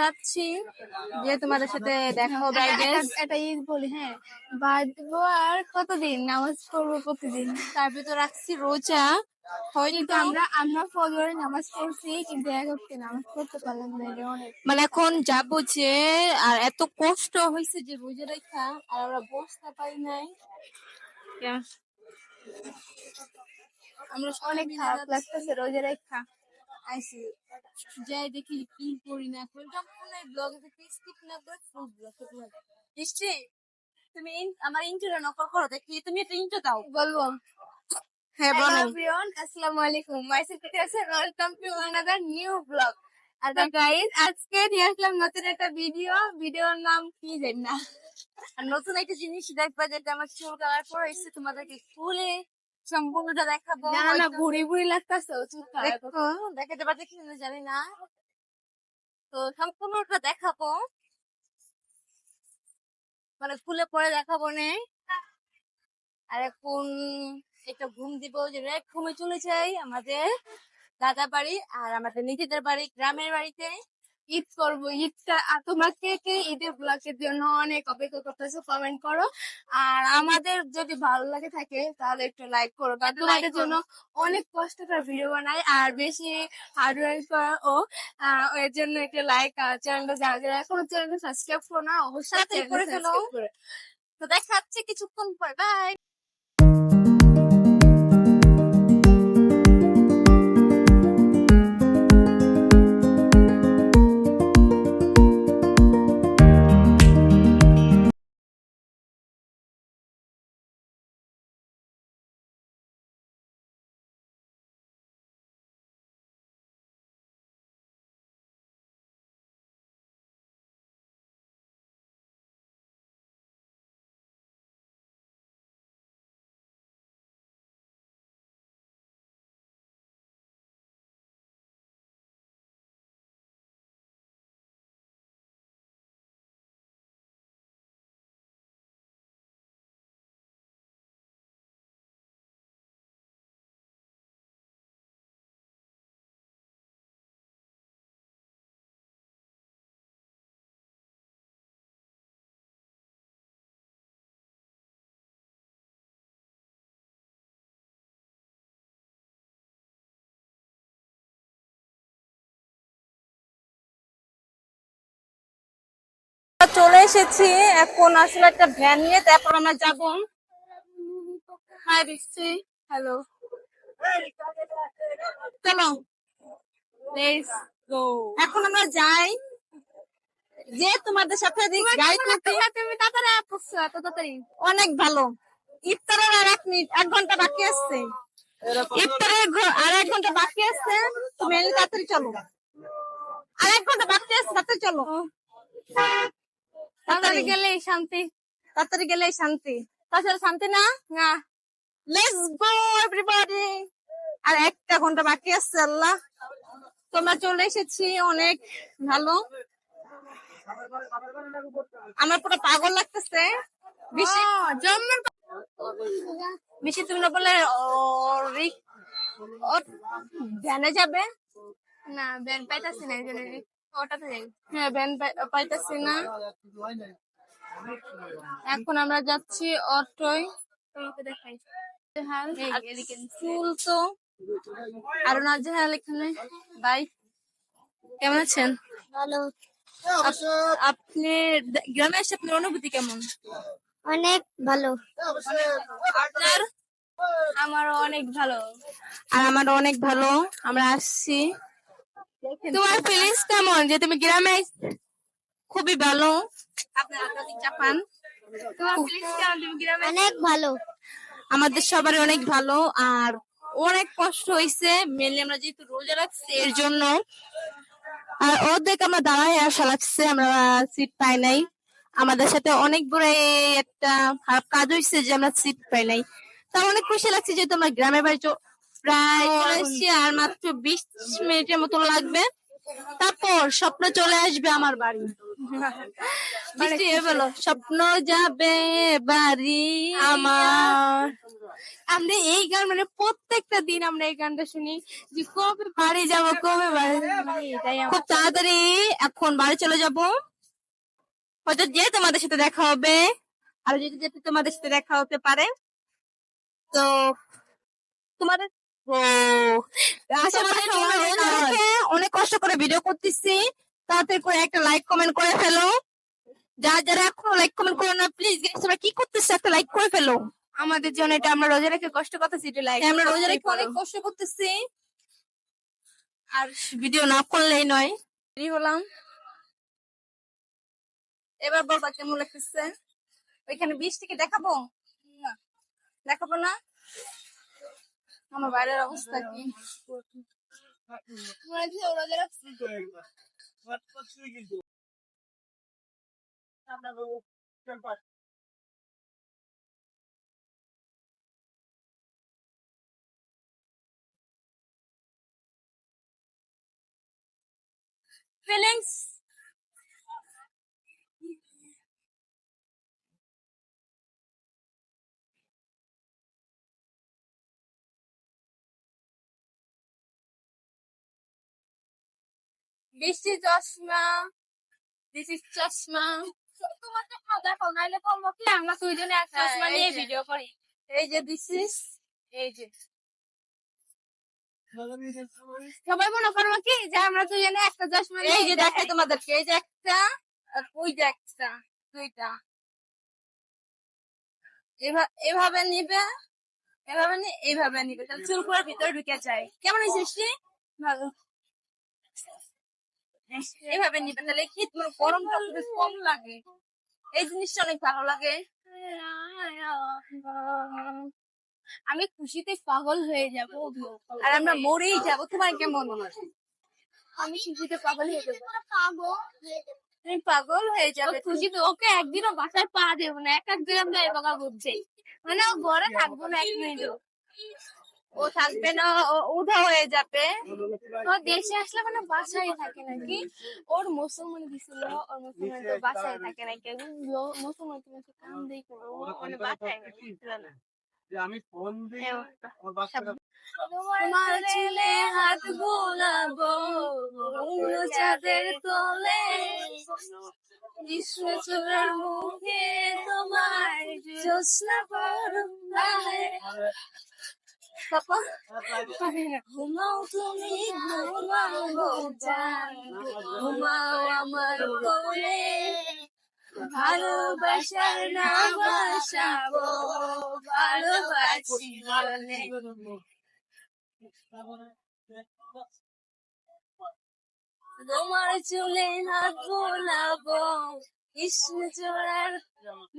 যাচ্ছি যে তোমাদের সাথে দেখা হবে I guess। এটা- এটা ঈদ বলি হ্যাঁ বাঁচবো আর কতদিন? নামাজ পড়ব প্রতিদিন। তারপরে তো রাখছি রোজা। হয়তো কিন্তু আমরা আমরা ফজরে নামাজ পড়ছি কিন্তু এক হচ্ছে নামাজ পড়তে পারলাম না অনেক। মানে এখন যাব যে আর এত কষ্ট হয়েছে যে রোজা রেখা আর আমরা বসতে পারি নাই। আমরা অনেক খারাপ লাগতেছে রোজা রেখা। আইসি যাই দেখি কি করি না করি সম্পূর্ণ ব্লগে থেকে স্কিপ না করে ফুল ব্লগ নিশ্চয়ই? তুমি আমার ইন্টারো নকল করো দেখি তুমি একটা ইন্টার দাও। বলব হ্যাঁ বলো। everyone, আসসালামু আলাইকুম। My sister welcome to another new blog R guys আজকে নিয়ে আসলাম নতুন একটা ভিডিও ভিডিওর নাম কি জানি না। আর নতুন একটা জিনিস দেখবা যেটা আমার চুল কালার করে এসে তোমাদেরকে খুলে সম্পূর্ণটা দেখাবো না ভুড়ি ভুড়ি লাগতেছে দেখো দেখাতে জানি না। তো সম্পূর্ণটা দেখাবো। মানে খুলে পরে দেখাবো নে। আর এখন একটা ঘুম দিব যে রেক ঘুমে চলে যাই আমাদের দাদা বাড়ি আর আমাদের নিজেদের বাড়ি গ্রামের বাড়িতে। ঈদ করব। ঈদটা আর তোমরা কে কে ঈদের ব্লগের জন্য অনেক অপেক্ষা করতেছো কমেন্ট করো। আর আমাদের যদি ভালো লাগে থাকে তাহলে একটু লাইক করো। কারণ তোমাদের জন্য অনেক কষ্ট করে ভিডিও বানাই আর বেশি হার্ডওয়ার্ক করা ও এর জন্য একটু লাইক আর চ্যানেলটা যারা যারা এখনও চ্যানেলটা সাবস্ক্রাইব করো না অবশ্যই করে ফেলো। subscribe করো। তো কিছুক্ষণ পর। বাই চলে এসেছি। এখন আসলে একটা ভ্যান নিয়ে তারপর আমরা যাব। হাই হ্যালো চলো এখন আমরা যাই যে তোমাদের সাথে অনেক ভালো। ইফতারের আর এক মিনিট এক ঘণ্টা বাকি আসছে ইফতারের আর এক ঘণ্টা বাকি আসছে তুমি তাড়াতাড়ি চলো। আর এক ঘণ্টা বাকি আসছে তাড়াতাড়ি চলো। তাড়াতাড়ি গেলেই শান্তি। তাড়াতাড়ি গেলে শান্তি। তাছাড়া শান্তি না? না। লেটস গো এভরিবডি আর একটা ঘণ্টা বাকি আছে আল্লাহ। তোমরা চলে এসেছি অনেক ভালো। আমার পুরো পাগল লাগতেছে। বেশি তুমি না বলে ভ্যানে যাবে? না ব্যান পাইতাছি না এই জন্য হ্যাঁ ভ্যান পাইতেছি না। এখন আমরা যাচ্ছি অটোয়। তোমাকে দেখাই। ফুল তো। আরও নাজেহাল এখানে বাই কেমন আছেন? ভালো। আপনি দে- গ্রামে এসে আপনার অনুভূতি কেমন? অনেক ভালো। আপনার? আমারও অনেক ভালো। আর আমার অনেক ভালো। আমরা আসছি। তোমার ফিলিংস কেমন যে তুমি গ্রামে খুবই ভালো। আপনার আধ্যাত্মিক জাপান তোমার তুমি গ্রামে অনেক ভালো। আমাদের সবারই অনেক ভালো আর অনেক কষ্ট হয়েছে মেনলি আমরা যেহেতু রোজা রাখছি এর জন্য। আর অর্ধেক আমরা দাঁড়ায় আসা লাগছে আমরা সিট পাই নাই। আমাদের সাথে অনেক বড় একটা খারাপ কাজ হয়েছে যে আমরা সিট পাই নাই। তা অনেক খুশি লাগছে যেহেতু আমরা গ্রামের বাড়ি প্রায় চলে এসেছি আর মাত্র বিশ মিনিটের মতো লাগবে। তারপর স্বপ্ন চলে আসবে আমার বাড়ি। বৃষ্টি বলো স্বপ্ন যাবে বাড়ি আমার। আমরা এই গান মানে প্রত্যেকটা দিন আমরা এই গানটা শুনি যে কবে বাড়ি যাব কবে বাড়ি মানে খুব তাড়াতাড়ি এখন বাড়ি চলে যাব। হয়তো যে তোমাদের সাথে দেখা হবে আর যদি যেতে তোমাদের সাথে দেখা হতে পারে। তো তোমাদের রোজাকে অনেক কষ্ট করে ভিডিও করতেছি। তাড়াতাড়ি করে একটা লাইক কমেন্ট করে ফেলো। যারা যারা এখনও লাইক কমেন্ট করো না প্লিজ তোমরা কি করতেছো? একটা লাইক করে ফেলো। আমাদের জন্য এটা আমরা রোজা রেখে কষ্ট করতেছি এটা লাইক আমরা রোজা রেখে অনেক কষ্ট করতেছি। আর ভিডিও না করলেই নয়। ফ্রি হলাম। এবার বলবা কেমন লাগতেছে? ওইখানে বৃষ্টিকে দেখাবো? না। দেখাবো না? আমার বাইরের অবস্থা কি মনে হচ্ছে ও রোজা রাখছে ফিলিংস বৃষ্টি চশমা দিস ইজ চশমা তোমার তো খাওয়া খাও নাইলে বলব কি আমরা দুইজনে এক চশমা নিয়ে ভিডিও করি। এই যে দিস ইজ এই যে। সবাই মনে করব কি যে আমরা দুজনে একটা চশমা এই যে দেখাই। দেখাই তোমাদেরকে এই যে একটা আর ওই যে একটা দুইটা। এভা- এভাবে নিবে এভাবে নি এইভাবে নিবে তাহলে চুল করে ভিতরে ঢুকে যায়। কেমন হয়েছে শ্রী ভালো। এভাবে নিবে, তাহলে কি তোমার গরমটা খুবই কম লাগে? এই জিনিসটা অনেক ভালো লাগে। আমি খুশিতে পাগল হয়ে যাব, আর আমরা মরেই যাব, তোমার কেমন? আমি খুশিতে পাগল হয়ে যাব। তুমি পাগল হয়ে যাবে খুশিতে ওকে একদিনও বাসায় পা দেবো না? এক এক দিন আমরা এবার বুঝছি মানে ও ঘরে থাকব না এক মিনিটও। ও থাকবে না ও উধা হয়ে যাবে। ও দেশে আসলে মানে বাসায় থাকে নাকি? ওর মুসলমান দিছিল ওর মুসলমান তো বাসায় থাকে নাকি? মুসলমান তুমি তো কাম দেই মানে বাসায় না যে আমি ফোন দিই অবস্থা। তোমার ছেলে হাত গোলাবো চাঁদের তলে। কৃষ্ণচূড়ার মুখে তোমার জ্যোৎস্না পরম্বায় ঘুমাও তুমি ঘুমাও ঘুমাও আমার কোলে। ভালোবাসার না বাসাবো ভালোবাসি বলে। তোমার চুলে হাত বোলাবো কৃষ্ণ চোরার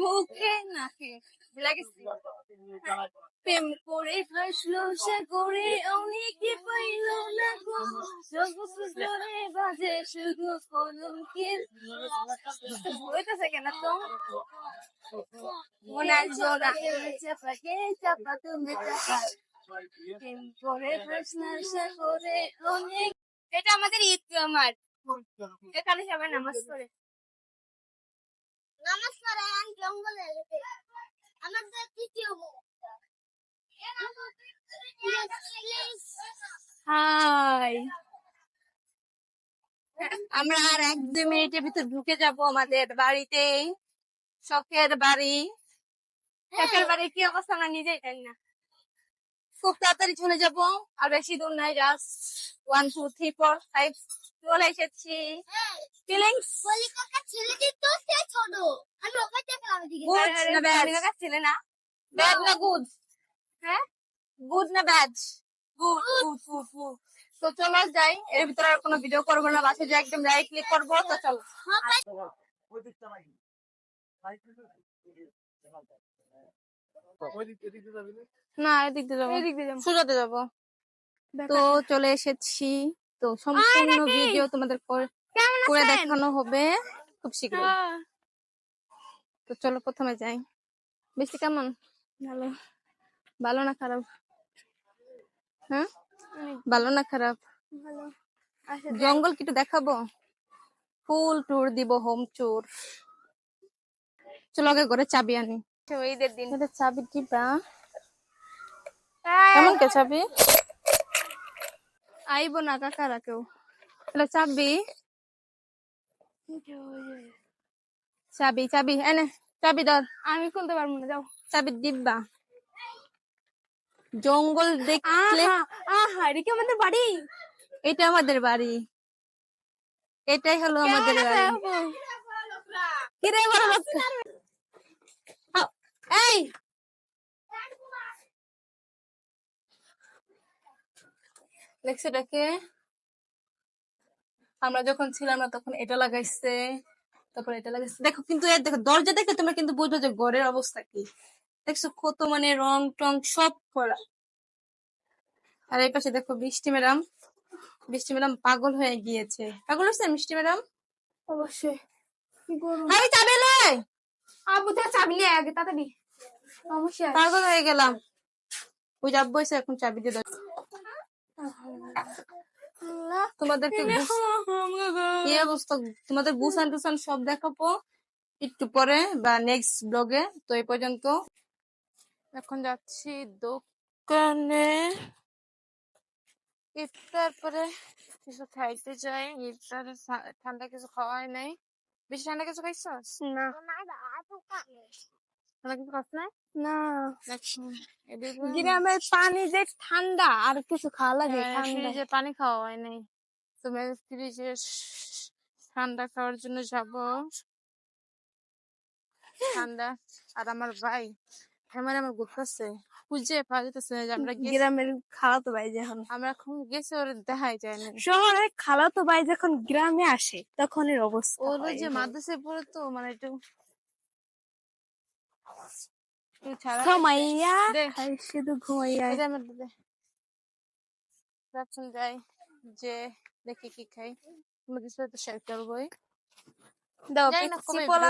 মুখে নাকে প্রেম করে ফাঁসলো সে করে অনেকে পাইল না গো। জগৎ ধরে বাজে শুধু কলঙ্কের হইতেছে কেন তো? মনে জোড়া। চাপাকে চাপা তুমি চাপা। প্রেম করে ফাঁসলো সে করে অনেক এটা আমাদের ঈদ আমার। এখানে সবাই নামাজ পড়ে। নামাজ পড়ে আমি জঙ্গলে হাই আমরা আর এক দুই মিনিটের ভিতর ঢুকে যাব আমাদের বাড়িতে শখের বাড়ি। একের বাড়ি কি অবস্থা আমরা নিজেই জানি না। খুব তাড়াতাড়ি চলে যাব। আর বেশি দূর নাই just one two three four five চলে এসেছি। ফিলিংস বলি কাকা ছেলেটি তো সে ছোট। আমি ওকে দেখলাম এদিকে। গুড না ব্যাড কাকা ছেলে না। ব্যাড না গুড হ্যাঁ? গুড না bad good good good good তো চলো যাই এর ভিতরে আর কোনো ভিডিও করব না বাসে যাই একদম রাইট ক্লিক করব তো চলো। না না এদিক দিয়ে যাব। এদিক দিয়ে যাব। সুজাতে যাব। তো চলে এসেছি। তো সম্পূর্ণ ভিডিও তোমাদের করে? দেখানো হবে খুব শীঘ্রই। হ্যাঁ, তো চলো প্রথমে যাই। বেশি কেমন? ভালো। ভালো না খারাপ? হ্যাঁ? ভালো না খারাপ? আচ্ছা জঙ্গল কি একটু দেখাবো? ফুল ট্যুর দিব হোম ট্যুর। চলো আগে ঘরে চাবি আনি। ঈদের দিন। চাবি দিবা কেমন কে চাবি? আইবো না কাকারা কেউ। এটা চাবি? চাবি চাবি এনে চাবি ধর। আমি খুলতে পারব না যাও। চাবি দিবা জঙ্গল দেখলে আহা এটা কি আমাদের বাড়ি? এটা আমাদের বাড়ি। এটাই হলো আমাদের বাড়ি। কিরে বড় এই দেখছ এটাকে? আমরা যখন ছিলাম না তখন এটা লাগাইছে তারপর এটা লাগাইছে। দেখো কিন্তু এর দেখো দরজা দেখে তোমরা কিন্তু বুঝবে যে ঘরের অবস্থা কি। দেখছ কত মানে রং টং সব করা। আর এই পাশে দেখো বৃষ্টি ম্যাডাম বৃষ্টি ম্যাডাম পাগল হয়ে গিয়েছে। পাগল হয়েছে মিষ্টি ম্যাডাম? অবশ্যই। আমি চাবি লই! আবু তো চাবি নিয়ে আগে তাড়াতাড়ি। অবশ্যই। পাগল হয়ে গেলাম। ওই যাব এখন চাবি দিয়ে তোমাদেরকে তোমাদের গুছান টুসান সব দেখাবো একটু পরে বা নেক্সট ব্লগে তো এই পর্যন্ত এখন যাচ্ছি দোকানে। ইফতার পরে কিছু খাইতে যাই। ইফতারে ঠান্ডা কিছু খাওয়াই নাই। বেশি ঠান্ডা কিছু খাইছস? না। গ্রামের পানি যে ঠান্ডা আর কিছু খাওয়া লাগে হ্যাঁ, ফ্রিজে পানি খাওয়া হয় নাই। তুমি ফ্রিজে ঠান্ডা খাওয়ার জন্য যাব। ঠান্ডা। আর আমার ভাই আমার আমার ঘুরতেছে। খুঁজে পাওয়া যেতেছে না যে আমরা গ্রামের খালাতো ভাই যখন। আমরা এখন গেছি ওর দেখাই যায় না শহরে খালাতো ভাই যখন গ্রামে আসে তখন এর অবস্থা ওর ওই যে। মাদ্রাসায় পড়ে তো মানে একটু ঘুমাইয়া। শুধু ঘুমাইয়া যাই যে দেখি কি খাই তোমাদের সাথে শেয়ার করবোই দাও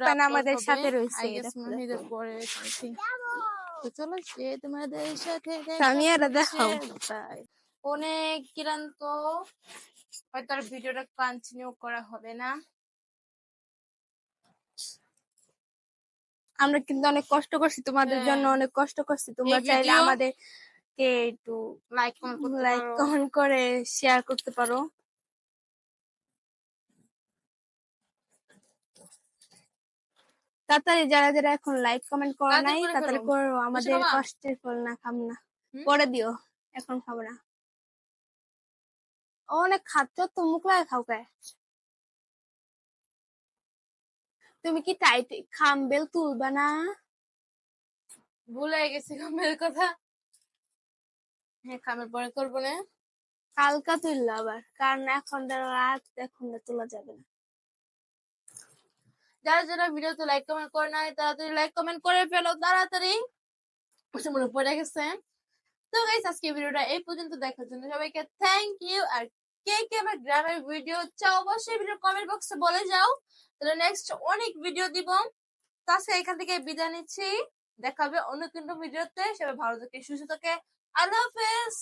পেন আমাদের সাথে রয়েছে পরে তো চলো তোমাদের সাথে দেখাও। তাই অনেক ক্লান্ত হয়তো আর ভিডিওটা কন্টিনিউ করা হবে না আমরা কিন্তু অনেক কষ্ট করছি তোমাদের হ্যাঁ। জন্য অনেক কষ্ট করছি। তোমরা চাইলে আমাদের আমাদেরকে একটু লাইক লাইক কমেন্ট করে শেয়ার করতে পারো। তাড়াতাড়ি যারা যারা এখন লাইক কমেন্ট করো নাই তাড়াতাড়ি করো আমাদের কষ্টের ফল না খাম না? পরে দিও এখন খাব না। অনেক খাচ্ছ তো মুখ লাগে খাও কে? তুমি কি টাইট খামবেল তুলবা না? ভুলে গেছি কামের কথা। হ্যাঁ কামের পরে করব না। কালকা তুললো আবার কারণ এখন রাত এখন তোলা যাবে না। যারা যারা ভিডিওতে লাইক কমেন্ট করে নাই তাড়াতাড়ি লাইক কমেন্ট করে ফেলো তাড়াতাড়ি। মনে পড়ে গেছে। তো গাইস আজকে ভিডিওটা এই পর্যন্ত। দেখার জন্য সবাইকে থ্যাংক ইউ আর কে কে আমার গ্রামের ভিডিও চাও, অবশ্যই ভিডিও কমেন্ট বক্সে বলে যাও। তাহলে নেক্সট অনেক ভিডিও দিব। তাছে এখান থেকে বিদায় নিচ্ছি। দেখা হবে অন্য কোন ভিডিওতে সবাই ভালো থাকে, সুস্থ থাকে। আল্লাহ হাফেজ।